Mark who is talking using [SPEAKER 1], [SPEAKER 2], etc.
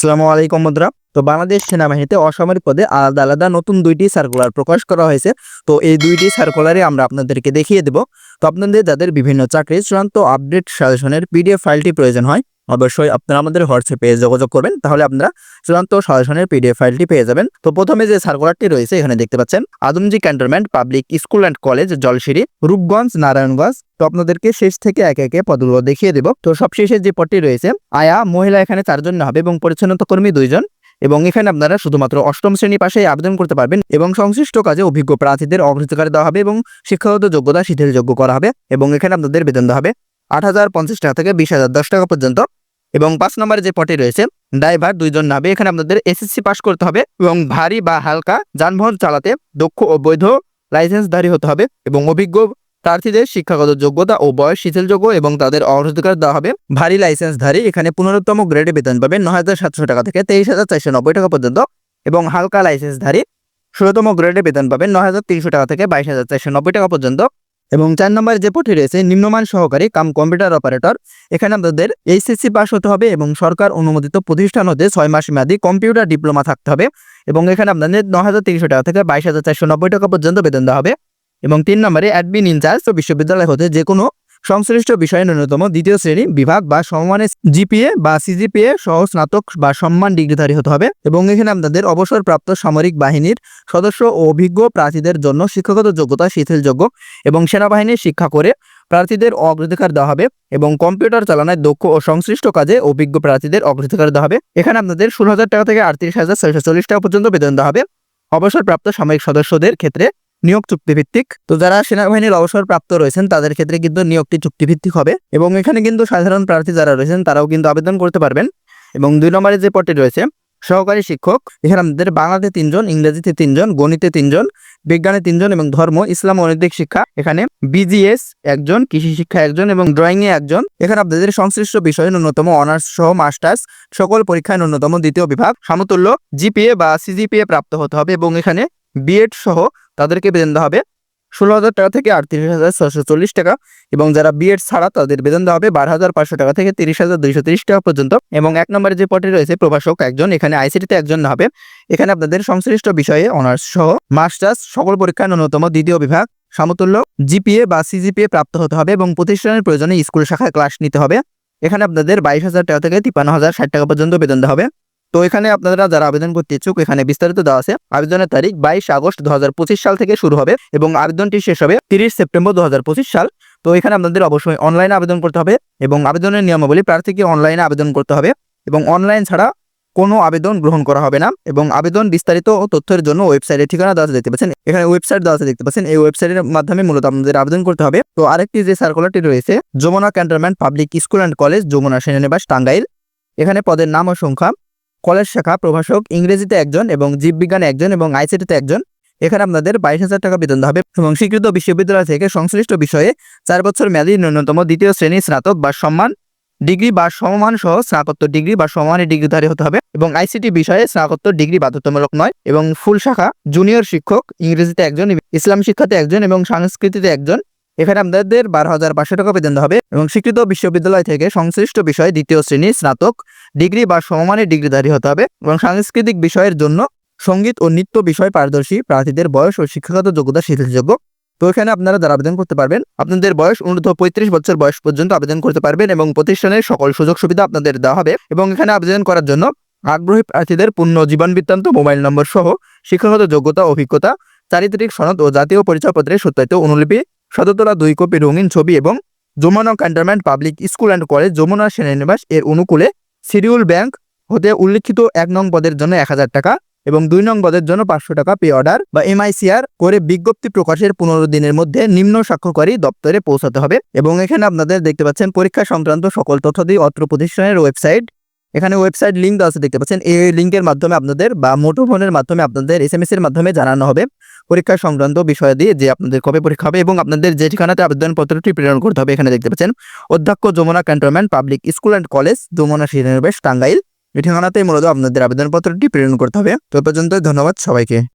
[SPEAKER 1] আসসালামু আলাইকুম মুদ্রা তো বাংলাদেশ সেনাবাহিনীতে অসামরিক পদে আলাদা আলাদা নতুন দুইটি সার্কুলার প্রকাশ করা হয়েছে। তো এই দুইটি সার্কুলারে আমরা আপনাদেরকে দেখিয়ে দেব। তো আপনাদের যাদের বিভিন্ন চাকরির চূড়ান্ত আপডেট সাজেশনের পিডিএফ ফাইলটি প্রয়োজন হয় অবশ্যই আপনারা আমাদের হোয়াটসঅ্যাপে যোগাযোগ করবেন, তাহলে আপনারা চূড়ান্ত সাজেশনের পিডিএফ ফাইলটি পেয়ে যাবেন। তো প্রথমে যে সার্কুলারটি রয়েছে, এখানে দেখতে পাচ্ছেন, Adamjee cantonment public school and college Jalsiri Rupganj, Narayanganj. তো আপনাদেরকে শেষ থেকে একে একে পদগুলো দেখিয়ে দেব। তো সবশেষে যে পদটি রয়েছে, আয়া, মহিলা, এখানে চারজন হবে এবং পরিচ্ছন্নতা কর্মী দুইজন এবং এখানে আপনারা শুধুমাত্র অষ্টম শ্রেণি পাশে আবেদন করতে পারবেন এবং সংশ্লিষ্ট কাজে অভিজ্ঞ প্রার্থীদের অগ্রাধিকার দেওয়া হবে এবং শিক্ষাগত যোগ্যতা শিথিলযোগ্য করা হবে এবং এখানে আপনাদের বেতন দেওয়া হবে আট হাজার পঞ্চাশ টাকা থেকে বিশ হাজার দশ টাকা পর্যন্ত। এবং পাঁচ নম্বরে যে পটে রয়েছে, ড্রাইভার দুইজন নাবে এখানে আপনাদের এসএসসি পাস করতে হবে এবং ভারী বা হালকা যানবাহন চালাতে দক্ষ ও বৈধ লাইসেন্সধারী হতে হবে এবং অভিজ্ঞ প্রার্থীদের শিক্ষাগত যোগ্যতা ও বয়স শিথিলযোগ্য এবং তাদের অগ্রাধিকার দেওয়া হবে। ভারী লাইসেন্সধারী এখানে পনেরোতম গ্রেডে বেতন পাবেন ন হাজার সাতশো টাকা থেকে তেইশ হাজার চারশো নব্বই টাকা পর্যন্ত এবং হালকা লাইসেন্সধারী ষোলোতম গ্রেডে বেতন পাবেন নয় হাজার তিনশো টাকা থেকে বাইশ হাজার চারশো নব্বই টাকা পর্যন্ত। এবং চার নম্বরে যে পটি রয়েছে, নিম্নমান সহকারী কাম কম্পিউটার অপারেটর, এখানে আপনাদের এইচএসসি পাস হতে হবে এবং সরকার অনুমোদিত প্রতিষ্ঠান হতে ছয় মাস মেয়াদী কম্পিউটার ডিপ্লোমা থাকতে হবে এবং এখানে আপনাদের ন হাজার তিনশো টাকা থেকে বাইশ হাজার চারশো নব্বই টাকা পর্যন্ত বেতন দেওয়া হবে এবং তিন নম্বরে অ্যাডমিন ইনচার্জ বিশ্ববিদ্যালয় হতে যে কোনো সংশ্লিষ্ট বিষয়ে ন্যূনতম দ্বিতীয় শ্রেণি বিভাগ বা সমমানের জিপিএ বা সিজিপিএ সহ স্নাতক বা সম্মান ডিগ্রিধারী হতে হবে। এবং এখানে আপনাদের অবসরপ্রাপ্ত সামরিক বাহিনীর সদস্য ও অভিজ্ঞ প্রার্থীদের জন্য শিক্ষাগত যোগ্যতা শিথিলযোগ্য এবং সেনাবাহিনীর শিক্ষা করে প্রার্থীদের অগ্রাধিকার দেওয়া হবে এবং কম্পিউটার চালানায় দক্ষ ও সংশ্লিষ্ট কাজে অভিজ্ঞ প্রার্থীদের অগ্রাধিকার দেওয়া হবে। এখানে আপনাদের ষোলো হাজার টাকা থেকে আটত্রিশ হাজার ছয়শো চল্লিশ টাকা পর্যন্ত বেতন দেওয়া হবে। অবসরপ্রাপ্ত সামরিক সদস্যদের ক্ষেত্রে নিয়োগ চুক্তিভিত্তিক। তো যারা সেনাবাহিনীর অবসরপ্রাপ্ত রয়েছেন, তাদের ক্ষেত্রে কিন্তু নিয়োগটি চুক্তিভিত্তিক হবে এবং এখানে কিন্তু সাধারণ প্রার্থী যারা রয়েছেন, তারাও কিন্তু আবেদন করতে পারবেন। এবং দুই নম্বরে যে পদটি রয়েছে, সহকারী শিক্ষক, এখানে আমাদের বাংলাতে তিনজন, ইংরেজিতে তিনজন, গণিতে তিনজন, বিজ্ঞানে তিনজন এবং ধর্ম, ইসলাম অনৈতিক শিক্ষা। এখানে বিজিএস একজন, কৃষি শিক্ষা একজন এবং ড্রয়িং এ একজন। এখানে আপনাদের সংশ্লিষ্ট বিষয়ে ন্যূনতম অনার্স সহ মাস্টার্স সকল পরীক্ষায় ন্যূনতম দ্বিতীয় বিভাগ, সমতুল্য জিপিএ বা সিজিপিএ প্রাপ্ত হতে হবে এবং এখানে বিএড সহ তাদেরকে বেতন দেওয়া হবে ষোলো হাজার টাকা থেকে আটত্রিশ হাজার ছশো চল্লিশ টাকা এবং যারা বিএড ছাড়া তাদের বেতন দেওয়া হবে বারো হাজার পাঁচশো টাকা থেকে তিরিশ হাজার দুইশো তিরিশ টাকা পর্যন্ত। এবং এক নম্বরে যে পটে রয়েছে, প্রভাষক একজন, এখানে আইসিটিতে একজন হবে। এখানে আপনাদের সংশ্লিষ্ট বিষয়ে অনার্স সহ মাস্টার্স, সকল পরীক্ষায় ন্যূনতম দ্বিতীয় বিভাগ, সমতুল্য জিপিএ বা সিজিপিএ প্রাপ্ত হতে হবে এবং প্রতিষ্ঠানের প্রয়োজনে স্কুল শাখায় ক্লাস নিতে হবে। এখানে আপনাদের বাইশ হাজার টাকা থেকে তিপ্পান্ন হাজার ষাট টাকা পর্যন্ত বেতন দেওয়া হবে। তো এখানে আপনারা যারা আবেদন করতে ইচ্ছুক, এখানে বিস্তারিত দেওয়া আছে। আবেদনের তারিখ বাইশ আগস্ট দু হাজার পঁচিশ সাল থেকে শুরু হবে এবং আবেদনটি শেষ হবে তিরিশ সেপ্টেম্বর দুহাজার পঁচিশ সাল। তো এখানে আপনাদের অবশ্যই অনলাইনে আবেদন করতে হবে এবং আবেদনের নিয়মাবলী প্রার্থীকে অনলাইনে আবেদন করতে হবে এবং অনলাইন ছাড়া কোনো আবেদন গ্রহণ করা হবে না এবং আবেদন বিস্তারিত ও তথ্যের জন্য ওয়েবসাইটের ঠিকানা দেওয়া দেখতে পাচ্ছেন। এখানে ওয়েবসাইট দেওয়া দেখতে পাচ্ছেন। এই ওয়েবসাইটের মাধ্যমে মূলত আপনাদের আবেদন করতে হবে। তো আরেকটি যে সার্কুলারটি রয়েছে, Jamuna cantonment public school and college, Jamuna সেনানিবাস, Tangail. এখানে পদের নাম ও সংখ্যা কলেজ শাখা প্রভাষক, ইংরেজিতে একজন এবং জীববিজ্ঞানে একজন এবং আইসিটিতে একজন। এখানে আপনাদের বাইশ হাজার টাকা বেতন হবে এবং স্বীকৃত বিশ্ববিদ্যালয় থেকে সংশ্লিষ্ট বিষয়ে চার বছর মেয়াদী ন্যূনতম দ্বিতীয় শ্রেণি স্নাতক বা সম্মান ডিগ্রি বা সমমান সহ স্নাতকোত্তর ডিগ্রি বা সমমানের ডিগ্রিধারী হতে হবে এবং আইসিটি বিষয়ে স্নাতকোত্তর ডিগ্রি বাধ্যতামূলক নয় এবং ফুল শাখা জুনিয়র শিক্ষক, ইংরেজিতে একজন, ইসলাম শিক্ষাতে একজন এবং সংস্কৃতিতে একজন। এখানে আপনাদের বারো হাজার পাঁচশো টাকা বেতন হবে এবং স্বীকৃত বিশ্ববিদ্যালয় থেকে সংশ্লিষ্ট বিষয়ে দ্বিতীয় শ্রেণি স্নাতক ডিগ্রি বা সমমানের ডিগ্রিধারী হতে হবে এবং সাংস্কৃতিক বিষয়ের জন্য সংগীত ও নৃত্য বিষয় পারদর্শী প্রার্থীদের বয়স ও শিক্ষাগত যোগ্যতা শিথিলযোগ্য। তো এখানে আপনারা যারা আবেদন করতে পারবেন, আপনাদের বয়স ঊর্ধ্ব পঁয়ত্রিশ বছর বয়স পর্যন্ত আবেদন করতে পারবেন এবং প্রতিষ্ঠানের সকল সুযোগ সুবিধা আপনাদের দেওয়া হবে এবং এখানে আবেদন করার জন্য আগ্রহী প্রার্থীদের পূর্ণ জীবন বৃত্তান্ত, মোবাইল নম্বর সহ শিক্ষাগত যোগ্যতা, অভিজ্ঞতা, চারিত্রিক সনদ ও জাতীয় পরিচয়পত্রের সত্যায়িত অনুলিপি শততলা দুই কপি রঙিন ছবি এবং Jamuna cantonment public school and college Jamuna সেনানিবাস এর অনুকূলে সিডিউল ব্যাংক হতে উল্লিখিত এক নং পদের জন্য এক হাজার টাকা এবং দুই নং পদের জন্য পাঁচশো টাকা পে অর্ডার বা এমআইসিআর করে বিজ্ঞপ্তি প্রকাশের পনেরো দিনের মধ্যে নিম্ন স্বাক্ষরকারী দপ্তরে পৌঁছাতে হবে। এবং এখানে আপনাদের দেখতে পাচ্ছেন পরীক্ষা সংক্রান্ত সকল তথ্য দিয়ে অত্র প্রতিষ্ঠানের ওয়েবসাইট এখানে ওয়েবসাইট লিঙ্ক দেওয়া আছে, দেখতে পাচ্ছেন? এই লিঙ্কের মাধ্যমে আপনাদের বা মুঠোফোনের মাধ্যমে আপনাদের এস এম এস এর মাধ্যমে জানানো হবে পরীক্ষা সংক্রান্ত বিষয় দিয়ে যে আপনাদের কবে পরীক্ষা হবে এবং আপনাদের যে ঠিকানাতে আবেদনপত্রটি প্রেরণ করতে হবে। এখানে দেখতে পাচ্ছেন, অধ্যক্ষ Jamuna cantonment public school and college Jamuna শ্রীনিবেশ Tangail. এই ঠিকানাতেই মূলত আপনাদের আবেদনপত্রটি প্রেরণ করতে হবে। তো পর্যন্ত ধন্যবাদ সবাইকে।